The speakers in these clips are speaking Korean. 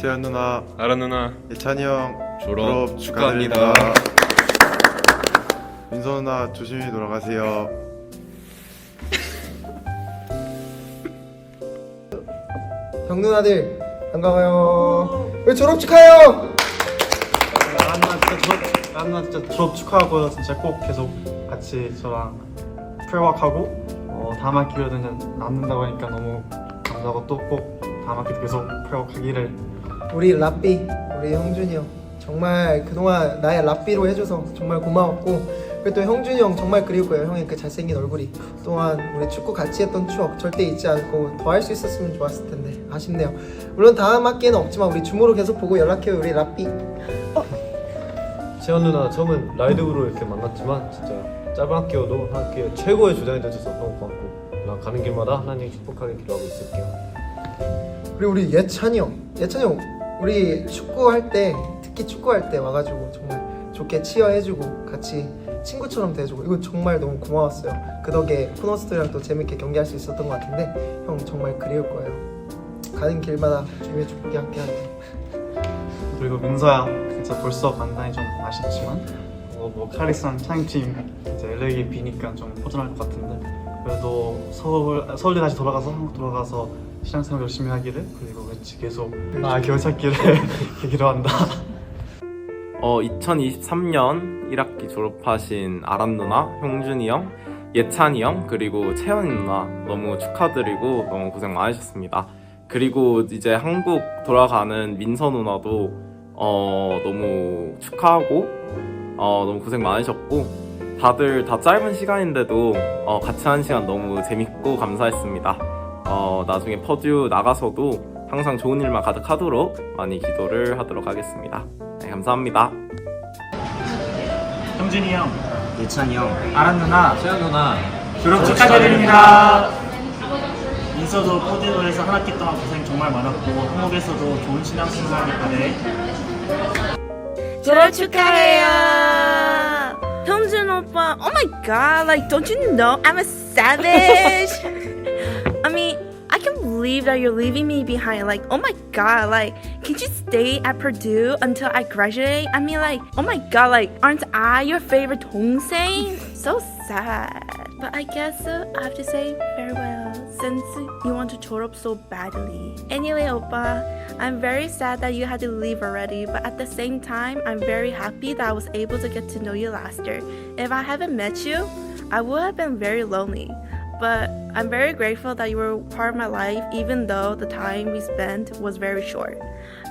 재현 누나, 아라 누나 예찬이 형 졸업 졸업 축하합니다. 축하드립니다. 민서 누나 조심히 돌아가세요. 형 누나들 반가워요. 우리 졸업 축하해요. 안나 진짜 졸업 안나 진짜 졸업 축하하고 진짜 꼭 계속 같이 저랑 프레워크하고 어, 다음 학기로는 남는다고 하니까 너무 감사하고 또 꼭 다음 학기도 계속 프레워크하기를 우리 라삐, 우리 형준이 형 정말 그동안 나의 라삐로 해줘서 정말 고마웠고 그리고 또 형준이 형 정말 그리고요. 형의 그 잘생긴 얼굴이 또한 우리 축구 같이 했던 추억 절대 잊지 않고 더 할 수 있었으면 좋았을 텐데 아쉽네요. 물론 다음 학기에는 없지만 우리 줌으로 계속 보고 연락해요 우리 라삐. 재현 누나 처음엔 라이드으로 이렇게 만났지만 진짜 짧은 학교도 한 학기에 최고의 주장이 되셔서 너무 고맙고 나 가는 길마다 하나님 축복하게 기도하고 있을게요. 그리고 우리 예찬이 형, 예찬이 형 우리 축구할 때 특히 축구할 때 와가지고 정말 좋게 치어해주고 같이 친구처럼 대해주고 이거 정말 너무 고마웠어요. 그 덕에 코너스들이랑 또 재밌게 경기할 수 있었던 것 같은데 형 정말 그리울 거예요. 가는 길마다 주님의 축복이 함께하게. 그리고 민서야 진짜 벌써 간단히 좀 아쉽지만 어, 뭐 카리스한 창팀 이제 LA 비니까 좀 허전할 것 같은데 그래도 서울 서울에 다시 돌아가서 한국 돌아가서 시장생활 열심히 하기를 그리고 왠지 계속 나 겨울 찾기를 기도한다. 어, 2023년 1학기 졸업하신 아람 누나, 형준이 형, 예찬이 형, 그리고 채연이 누나 너무 축하드리고 너무 고생 많으셨습니다. 그리고 이제 한국 돌아가는 민서 누나도 어, 너무 축하하고 어, 너무 고생 많으셨고 다들 다 짧은 시간인데도 어, 같이 한 시간 너무 재밌고 감사했습니다. 어, 나중에 퍼듀 나가서도 항상 좋은 일만 가득하도록 많이 기도를 하도록 하겠습니다. 네, 감사합니다. 형준이 형, 예찬이 형, 아란 누나 재현 누나 졸업 축하드립니다. 민서도 포디로에서 한 학기 동안 고생 정말 많았고 한국에서도 좋은 신앙생활 하길 바래. 졸업 축하해요. Oh my god, like, don't you know I'm a savage? I mean, I can't believe that you're leaving me behind. Like, oh my god, like, can't you stay at Purdue until I graduate? I mean, like, oh my god, like, aren't I your favorite Tongsei? so sad. But I guess uh, I have to say farewell since you want to 졸업 so badly. Anyway, Oppa, I'm very sad that you had to leave already, but at the same time, I'm very happy that I was able to get to know you last year. If I haven't met you, I would have been very lonely. But I'm very grateful that you were part of my life, even though the time we spent was very short.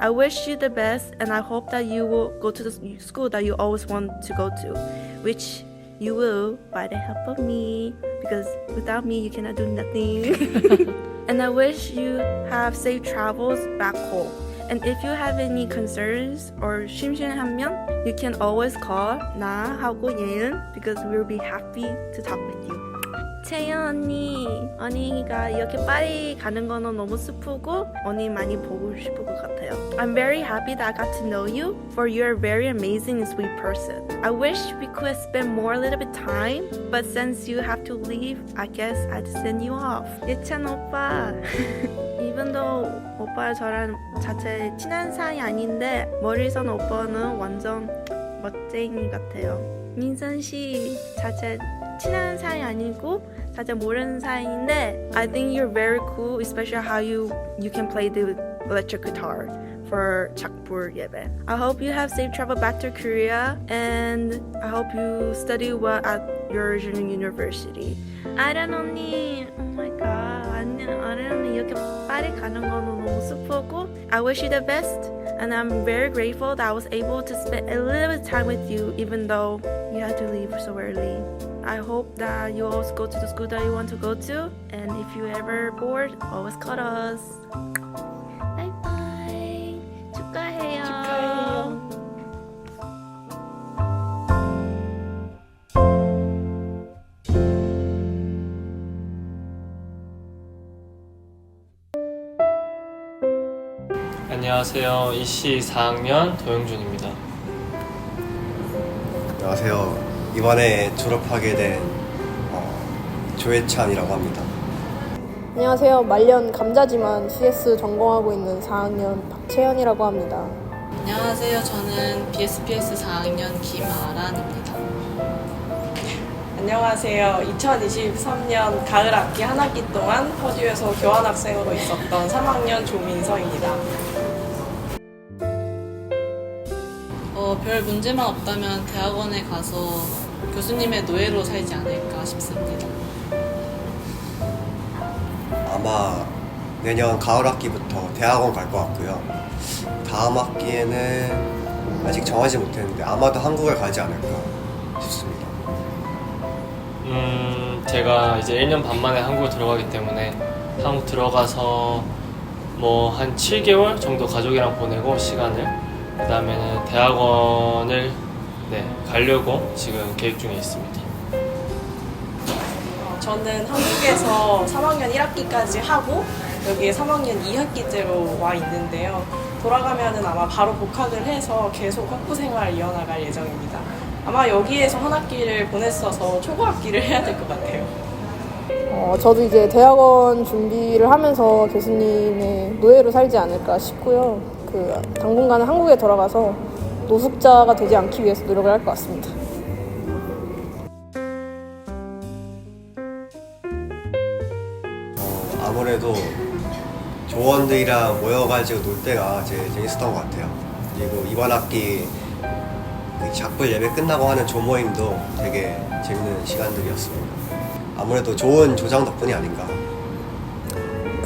I wish you the best, and I hope that you will go to the school that you always want to go to, which you will by the help of me, because without me, you cannot do nothing. and I wish you have safe travels back home. And if you have any concerns or 심심하면, you can always call 나 하고 예은 because we'll be happy to talk with you. 채연 언니, 언니가 이렇게 빨리 가는 거는 너무 슬프고 언니 많이 보고 싶을 것 같아요. I'm very happy that I got to know you, for you're a very amazing and sweet person. I wish we could spend more a little bit time, but since you have to leave, I guess I'd send you off. 예찬 오빠, even though 오빠 저랑 자체 친한 사이 아닌데 머리선 오빠는 완전 멋쟁이 같아요. 민선 씨 자체 친한 사이 아니고 자체 모르는 사이인데 I think you're very cool, especially how you you can play the electric guitar for 착불 예배. I hope you have safe travel back to Korea and I hope you study well at your junior university. 아란 언니, oh my god, 아니 아란 언니 이렇게 빨리 가는 거는 너무 슬프고 I wish you the best. And I'm very grateful that I was able to spend a little bit of time with you, even though you had to leave so early. I hope that you always go to the school that you want to go to, and if you ever bored, always call us. 안녕하세요. 이씨 4학년 도영준입니다. 안녕하세요. 이번에 졸업하게 된 어, 조혜찬이라고 합니다. 안녕하세요. 말년 감자지만 CS 전공하고 있는 4학년 박채연이라고 합니다. 안녕하세요. 저는 BSPS 4학년 김아란입니다. 안녕하세요. 2023년 가을 학기 한 학기 동안 퍼듀에서 교환학생으로 있었던 3학년 조민서입니다. 어, 별 문제만 없다면 대학원에 가서 교수님의 노예로 살지 않을까 싶습니다. 아마 내년 가을 학기부터 대학원 갈 것 같고요. 다음 학기에는 아직 정하지 못했는데 아마도 한국을 가지 않을까 싶습니다. 음, 제가 이제 1년 반 만에 한국에 들어가기 때문에 한국 들어가서 뭐 한 7개월 정도 가족이랑 보내고 시간을 그 다음에는 대학원을 네, 가려고 지금 계획 중에 있습니다. 어, 저는 한국에서 3학년 1학기까지 하고 여기에 3학년 2학기째로 와 있는데요. 돌아가면은 아마 바로 복학을 해서 계속 학부 생활 이어나갈 예정입니다. 아마 여기에서 한 학기를 보냈어서 초고 학기를 해야 될 것 같아요. 어, 저도 이제 대학원 준비를 하면서 교수님의 노예로 살지 않을까 싶고요. 그 당분간은 한국에 돌아가서 노숙자가 되지 않기 위해서 노력을 할 것 같습니다. 어, 아무래도 조원들이랑 모여가지고 놀 때가 제일 재밌었던 것 같아요. 그리고 이번 학기 그 작별 예배 끝나고 하는 조모임도 되게 재밌는 시간들이었습니다. 아무래도 좋은 조장 덕분이 아닌가.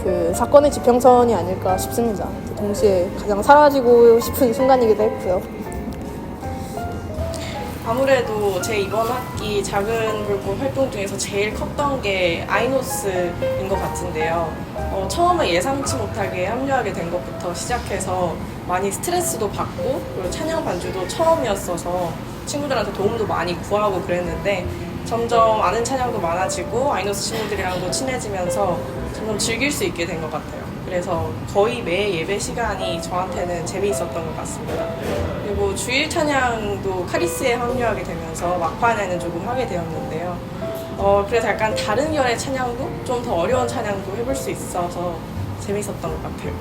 그 사건의 지평선이 아닐까 싶습니다. 동시에 가장 사라지고 싶은 순간이기도 했고요. 아무래도 제 이번 학기 작은 불꽃 활동 중에서 제일 컸던 게 아이노스인 것 같은데요. 어, 처음에 예상치 못하게 합류하게 된 것부터 시작해서 많이 스트레스도 받고 그리고 찬양 반주도 처음이었어서 친구들한테 도움도 많이 구하고 그랬는데 점점 아는 찬양도 많아지고 아이노스 친구들이랑도 친해지면서 점점 즐길 수 있게 된 것 같아요. 그래서 거의 매 예배 시간이 저한테는 재미있었던 것 같습니다. 그리고 주일 찬양도 카리스에 합류하게 되면서 막판에는 조금 하게 되었는데요. 어, 그래서 약간 다른 결의 찬양도 좀 더 어려운 찬양도 해볼 수 있어서 재밌었던 것 같아요.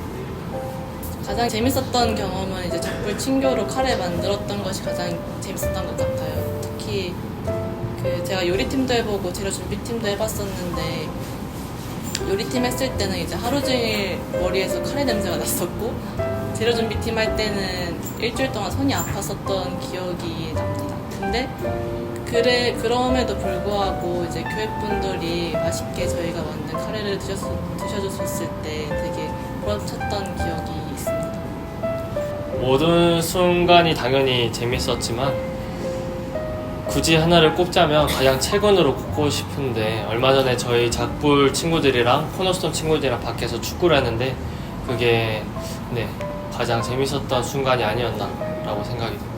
가장 재밌었던 경험은 이제 작불 친교로 카레 만들었던 것이 가장 재밌었던 것 같아요. 특히 그 제가 요리팀도 해보고 재료 준비팀도 해봤었는데 요리팀 했을 때는 이제 하루 종일 머리에서 카레 냄새가 났었고 재료 준비팀 할 때는 일주일 동안 손이 아팠었던 기억이 납니다. 근데 그래 그럼에도 불구하고 이제 교회 분들이 맛있게 저희가 만든 카레를 드셨, 드셔줬을 때 되게 보람찼던 기억이 있습니다. 모든 순간이 당연히 재밌었지만 굳이 하나를 꼽자면 가장 최근으로 꼽고 싶은데 얼마 전에 저희 작불 친구들이랑 코너스톤 친구들이랑 밖에서 축구를 했는데 그게 네 가장 재밌었던 순간이 아니었나라고 생각이 듭니다.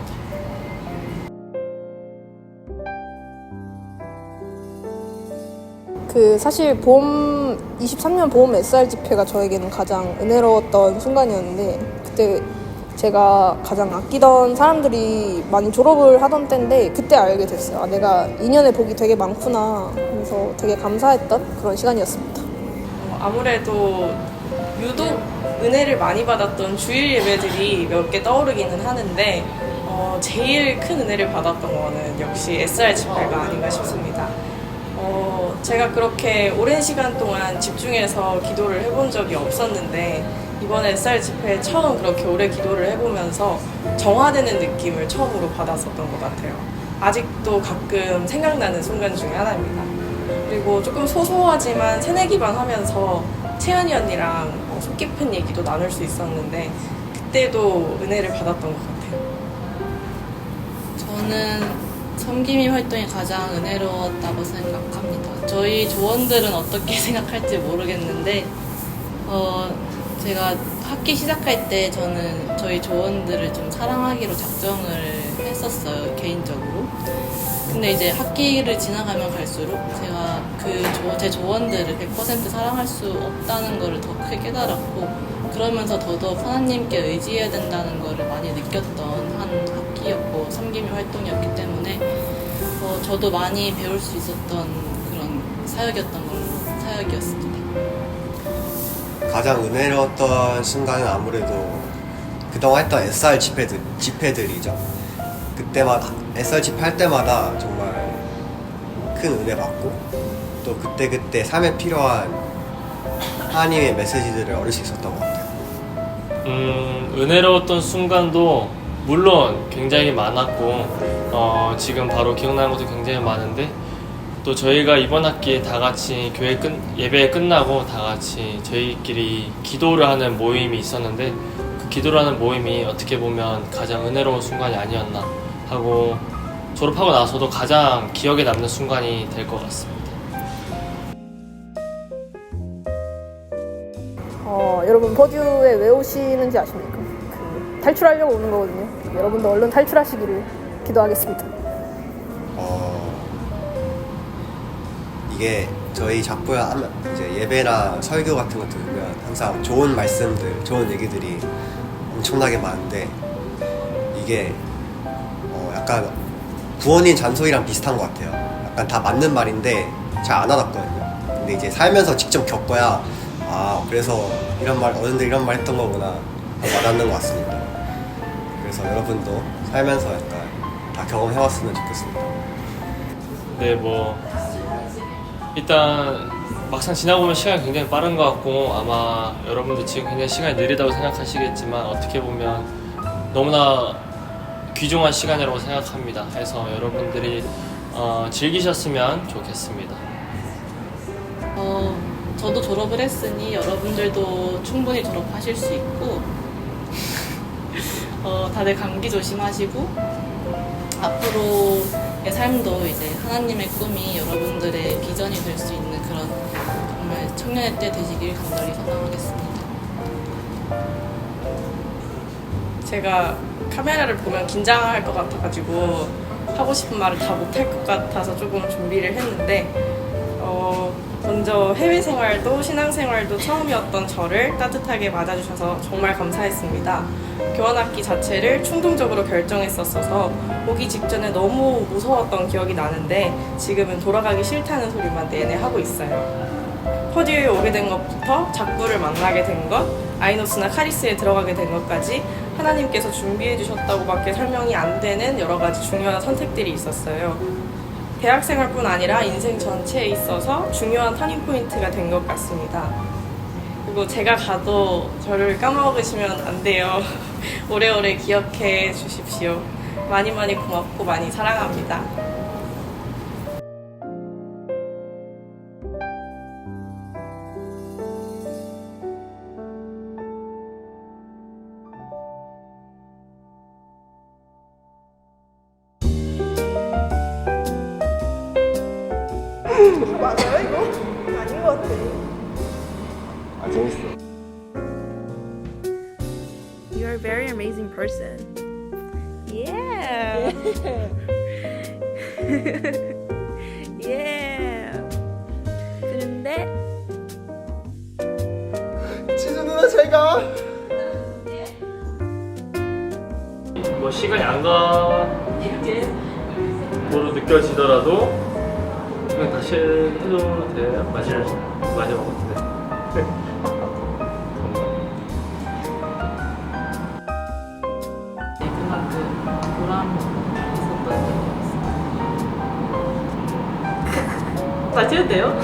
그 사실 봄 23년 봄 SR 집회가 저에게는 가장 은혜로웠던 순간이었는데 그때 제가 가장 아끼던 사람들이 많이 졸업을 하던 때인데 그때 알게 됐어요. 아, 내가 2년의 복이 되게 많구나. 그래서 되게 감사했던 그런 시간이었습니다. 어, 아무래도 유독 은혜를 많이 받았던 주일 예배들이 몇 개 떠오르기는 하는데 어, 제일 큰 은혜를 받았던 거는 역시 SR 집회가 아닌가 싶습니다. 어, 제가 그렇게 오랜 시간 동안 집중해서 기도를 해본 적이 없었는데 이번 SR 집회에 처음 그렇게 오래 기도를 해보면서 정화되는 느낌을 처음으로 받았었던 것 같아요. 아직도 가끔 생각나는 순간 중에 하나입니다. 그리고 조금 소소하지만 새내기반 하면서 채연이 언니랑 어, 속 깊은 얘기도 나눌 수 있었는데 그때도 은혜를 받았던 것 같아요. 저는 섬김이 활동이 가장 은혜로웠다고 생각합니다. 저희 조원들은 어떻게 생각할지 모르겠는데, 어, 제가 학기 시작할 때 저는 저희 조원들을 좀 사랑하기로 작정을 했었어요, 개인적으로. 근데 이제 학기를 지나가면 갈수록 제가 그 제 조원들을 100% 사랑할 수 없다는 거를 더 크게 깨달았고, 그러면서 더더욱 하나님께 의지해야 된다는 거를 많이 느꼈던 한 학기였고 섬김의 활동이었기 때문에 어, 저도 많이 배울 수 있었던 그런 사역이었던 걸로 사역이었습니다. 가장 은혜로웠던 순간은 아무래도 그동안 했던 SR 집회들, 집회들이죠. 그때마다 SR 집회 할 때마다 정말 큰 은혜 받고 또 그때그때 삶에 필요한 하나님의 메시지들을 얻을 수 있었던 것 같아요. 음, 은혜로웠던 순간도 물론 굉장히 많았고 어, 지금 바로 기억나는 것도 굉장히 많은데 또 저희가 이번 학기에 다 같이 교회 끝 예배 끝나고 다 같이 저희끼리 기도를 하는 모임이 있었는데 그 기도를 하는 모임이 어떻게 보면 가장 은혜로운 순간이 아니었나 하고 졸업하고 나서도 가장 기억에 남는 순간이 될 것 같습니다. 어, 여러분 퍼듀에 왜 오시는지 아십니까? 그 탈출하려고 오는 거거든요. 여러분도 얼른 탈출하시기를 기도하겠습니다. 이게 저희 하면 이제 예배나 설교 같은 거 들으면 항상 좋은 말씀들, 좋은 얘기들이 엄청나게 많은데 이게 어, 약간 부모님 잔소리랑 비슷한 것 같아요. 약간 다 맞는 말인데 잘안 와닿거든요. 근데 이제 살면서 직접 겪어야 아 그래서 이런 말 어른들 이런 말 했던 거구나 와닿는 것 같습니다. 그래서 여러분도 살면서 약간 다 경험해왔으면 좋겠습니다. 네, 뭐 일단 막상 지나고 보면 시간이 굉장히 빠른 것 같고 아마 여러분들 지금 굉장히 시간이 느리다고 생각하시겠지만 어떻게 보면 너무나 귀중한 시간이라고 생각합니다. 해서 여러분들이 어, 즐기셨으면 좋겠습니다. 어, 저도 졸업을 했으니 여러분들도 충분히 졸업하실 수 있고 어, 다들 감기 조심하시고 앞으로의 삶도 이제 하나님의 꿈이 여러분들의 비전이 될 수 있는 그런 정말 청년의 때 되시길 간절히 소망하겠습니다. 제가 카메라를 보면 긴장할 것 같아가지고 하고 싶은 말을 다 못할 것 같아서 조금 준비를 했는데 어, 먼저 해외 생활도 신앙 생활도 처음이었던 저를 따뜻하게 맞아주셔서 정말 감사했습니다. 교환학기 자체를 충동적으로 결정했었어서 오기 직전에 너무 무서웠던 기억이 나는데 지금은 돌아가기 싫다는 소리만 내내 하고 있어요. 퍼듀에 오게 된 것부터 작부를 만나게 된 것, 아이노스나 카리스에 들어가게 된 것까지 하나님께서 준비해 주셨다고밖에 설명이 안 되는 여러 가지 중요한 선택들이 있었어요. 대학생활뿐 아니라 인생 전체에 있어서 중요한 터닝 포인트가 된 것 같습니다. 그리고 제가 가도 저를 까먹으시면 안 돼요. 오래오래 기억해 주십시오. 많이 많이 고맙고 많이 사랑합니다. 맞아요 이거? 아닌 것 같아. 아 재밌어. You're a very amazing person. Yeah. yeah. 그런데 지수 누나 제가 뭐 시간이 안 가. 도로 느껴지더라도 그냥 다시 해도 돼요? 마지막 마지막 같은데. 다시 해도 돼요?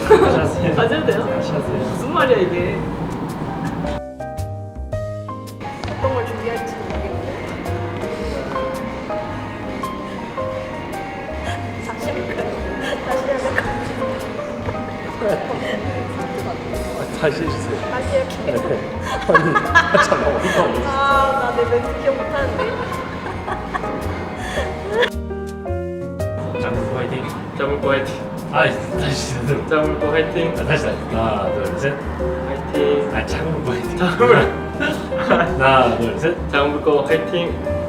다시 해도 돼요? 무슨 말이야 이게? 다시 해주세요. 다시 이렇게. 아니, 참 어이가 없어. 아, 나내 멘트 기억 못하는데. 짱물고 화이팅. 짱물고 화이팅. 아, 다시 해주세요. 짱물고 화이팅. 아, 다시 다시. 하나, 둘, 셋. 화이팅. 아, 잠깐 뭐야? 짱물. 하나, 둘, 셋. 짱물고 화이팅.